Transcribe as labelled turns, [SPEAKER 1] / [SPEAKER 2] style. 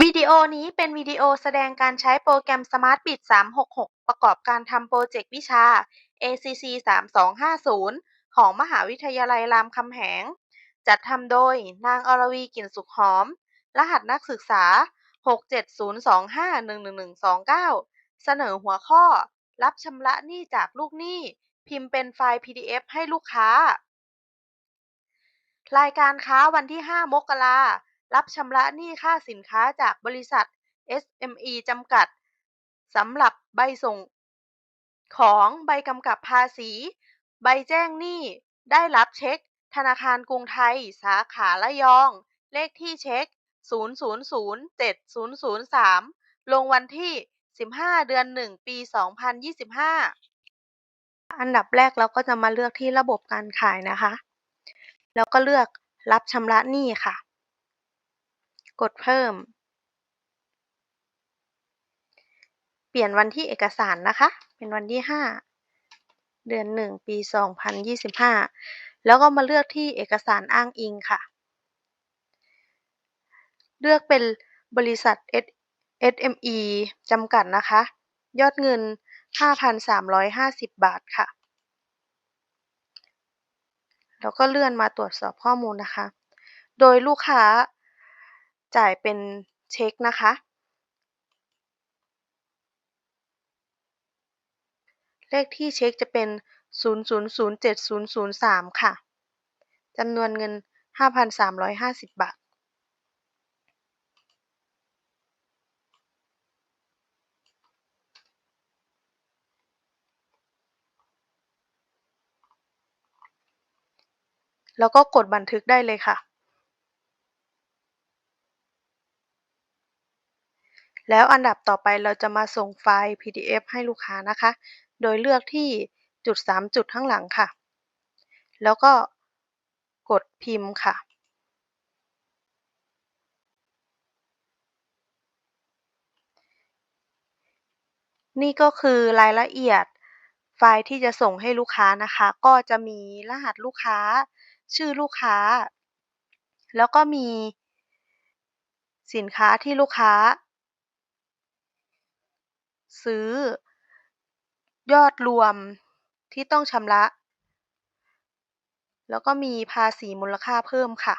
[SPEAKER 1] วิดีโอนี้เป็นวิดีโอแสดงการใช้โปรแกรม SmartBit 366 ประกอบการทำโปรเจกต์วิชา ACC 3250 ของมหาวิทยาลัยรามคำแหง จัดทำโดยนางอรวีกลิ่นสุขหอม รหัสนักศึกษา 67025111129 เสนอหัวข้อ รับชำระหนี้จากลูกหนี้ พิมพ์เป็นไฟล์ PDF ให้ลูกค้า รายการค้าวันที่ 5 มกรา รับชำระหนี้ค่าสินค้าจากบริษัท SME จำกัดสำหรับใบส่ง ของใบกำกับภาษี ใบแจ้งหนี้ ได้รับเช็ค ธนาคารกรุงไทย สาขาระยอง เลขที่เช็ค 00070003 ลงวันที่ 15 เดือน 1 ปี 2025 อันดับแรกเราก็จะมาเลือกที่ระบบการขายนะคะ แล้วก็เลือกรับชำระหนี้ค่ะ กดเพิ่ม เปลี่ยนวันที่เอกสารนะคะ เป็นวันที่ 5 เดือน 1 ปี 2025 แล้วก็มาเลือกที่เอกสารอ้างอิงค่ะ เลือกเป็นบริษัท SME จำกัดนะคะ ยอดเงิน 5,350 บาทค่ะ แล้วก็เลื่อนมาตรวจสอบข้อมูลนะคะ โดยลูกค้า จ่ายเป็นเช็กนะคะ เลขที่เช็กจะเป็น 0007003 ค่ะจำนวนเงิน 5,350 บาท แล้วก็กดบันทึกได้เลยค่ะ แล้วอันดับต่อไปเราจะมาส่งไฟล์ PDF ให้ลูกค้านะคะ โดยเลือกที่จุด 3 จุดข้างหลังค่ะ แล้วก็กดพิมพ์ค่ะ นี่ก็คือรายละเอียดไฟล์ที่จะส่งให้ลูกค้านะคะ ก็จะมีรหัสลูกค้า ชื่อลูกค้า แล้วก็มีสินค้าที่ลูกค้า ซื้อ ยอดรวมที่ต้องชำระ แล้วก็มีภาษีมูลค่าเพิ่มค่ะ